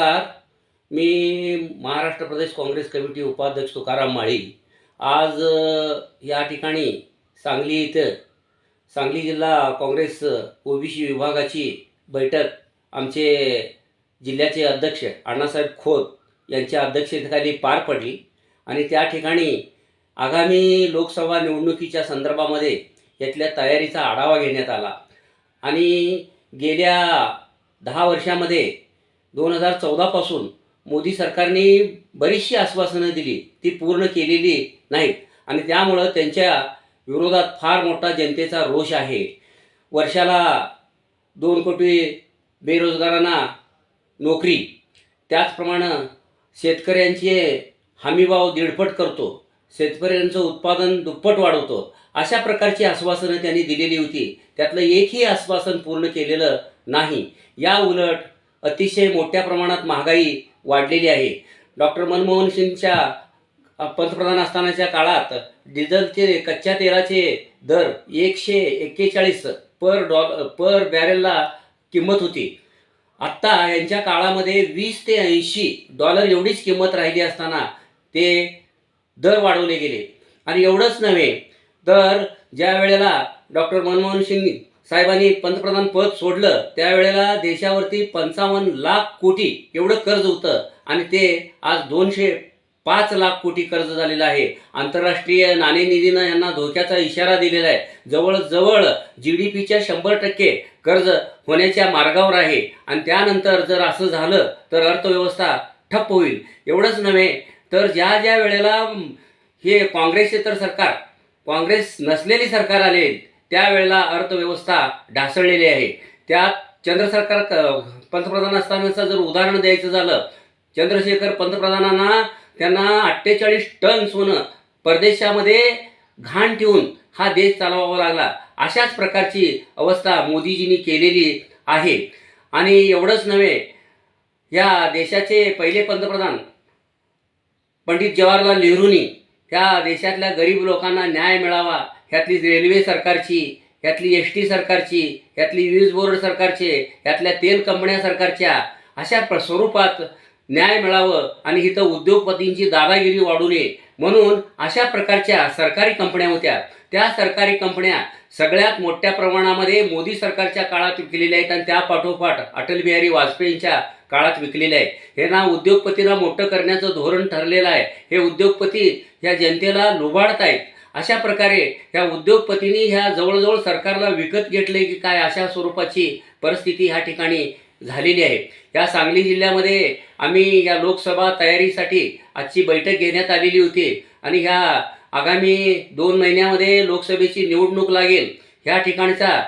नमस्कार. मी महाराष्ट्र प्रदेश काँग्रेस कमिटी उपाध्यक्ष तुकाराम माळी. आज या ठिकाणी सांगली इथं सांगली जिल्हा काँग्रेस ओबीसी विभागाची बैठक आमचे जिल्ह्याचे अध्यक्ष अण्णासाहेब खोत यांच्या अध्यक्षतेखाली पार पडली. आणि त्या ठिकाणी आगामी लोकसभा निवडणुकीच्या संदर्भामध्ये यातल्या तयारीचा आढावा घेण्यात आला. आणि गेल्या दहा वर्षामध्ये दोन हजार चौदापासून मोदी सरकारने बरीचशी आश्वासनं दिली. ती पूर्ण केलेली नाहीत. आणि त्यामुळं त्यांच्या विरोधात फार मोठा जनतेचा रोष आहे. वर्षाला दोन कोटी बेरोजगारांना नोकरी. त्याचप्रमाणे शेतकऱ्यांचे हमीभाव दीडपट करतो. शेतकऱ्यांचं उत्पादन दुप्पट वाढवतो. अशा प्रकारची आश्वासनं त्यांनी दिलेली होती. त्यातलं एकही आश्वासन पूर्ण केलेलं नाही. या उलट अतिशय मोठ्या प्रमाणात महागाई वाढलेली आहे. डॉक्टर मनमोहन सिंगच्या पंतप्रधान असतानाच्या काळात डिझेलचे कच्च्या तेलाचे दर एकशे एक्केचाळीस पर डॉ पर बॅरेलला किंमत होती. आत्ता यांच्या काळामध्ये वीस ते ऐंशी डॉलर एवढीच किंमत राहिली असताना ते दर वाढवले गेले. आणि एवढंच नव्हे तर ज्या वेळेला डॉक्टर मनमोहन सिंग साहेबांनी पंतप्रधान पद सोडलं त्यावेळेला देशावरती पंचावन्न लाख कोटी एवढं कर्ज होतं आणि ते आज दोनशे पाच लाख कोटी कर्ज झालेलं आहे. आंतरराष्ट्रीय नाणेनिधीनं यांना धोक्याचा इशारा दिलेला आहे. जवळजवळ जी डी पीच्या शंभर टक्के कर्ज होण्याच्या मार्गावर आहे. आणि त्यानंतर जर असं झालं तर अर्थव्यवस्था ठप्प होईल. एवढंच नव्हे तर ज्या ज्या वेळेला हे काँग्रेसचे तर सरकार काँग्रेस नसलेली सरकार आले त्यावेळेला अर्थव्यवस्था ढासळलेली आहे. त्यात चंद्र सरकार पंतप्रधान असतानाचं जर उदाहरण द्यायचं झालं चंद्रशेखर पंतप्रधानांना त्यांना अठ्ठेचाळीस टन सोनं परदेशामध्ये घाण ठेवून हा देश चालवावा लागला. अशाच प्रकारची अवस्था मोदीजींनी केलेली आहे. आणि एवढंच नव्हे या देशाचे पहिले पंतप्रधान पंडित जवाहरलाल नेहरूंनी त्या देशातल्या गरीब लोकांना न्याय मिळावा ह्यातली रेल्वे सरकारची ह्यातली एस टी सरकारची ह्यातली वीज बोर्ड सरकारचे ह्यातल्या तेल कंपन्या सरकारच्या अशा प्र स्वरूपात न्याय मिळावं आणि इथं उद्योगपतींची दादागिरी वाढू नये. म्हणून अशा प्रकारच्या सरकारी कंपन्या होत्या. त्या सरकारी कंपन्या सगळ्यात मोठ्या प्रमाणामध्ये मोदी सरकारच्या काळात विकलेल्या आहेत आणि त्या पाठोपाठ अटल बिहारी वाजपेयींच्या काळात विकलेले आहे हे ना उद्योगपतीला मोठं करण्याचं धोरण ठरलेलं आहे. हे उद्योगपती या जनतेला लुबाडत आहेत अशा प्रकारे ह्या उद्योगपतींनी ह्या जवळजवळ सरकारला विकत घेतले की काय अशा स्वरूपाची परिस्थिती ह्या ठिकाणी झालेली आहे. या सांगली जिल्ह्यामध्ये आम्ही या लोकसभा तयारीसाठी आजची बैठक घेण्यात आलेली होती आणि ह्या आगामी दोन महिन्यामध्ये लोकसभेची निवडणूक लागेल. ह्या ठिकाणचा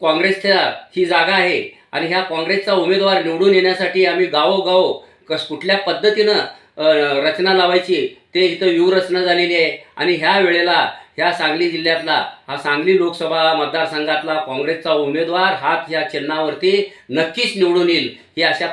काँग्रेसच्या ही जागा आहे आणि ह्या काँग्रेसचा उमेदवार निवडून येण्यासाठी आम्ही गावोगाव कस कुठल्या पद्धतीनं रचना लावायची ते इथं व्यूहरचना झालेली आहे. आणि ह्या वेळेला ह्या सांगली जिल्ह्यातला हा सांगली लोकसभा मतदारसंघातला काँग्रेसचा उमेदवार हात ह्या चिन्हावरती नक्कीच निवडून येईल. ही अशा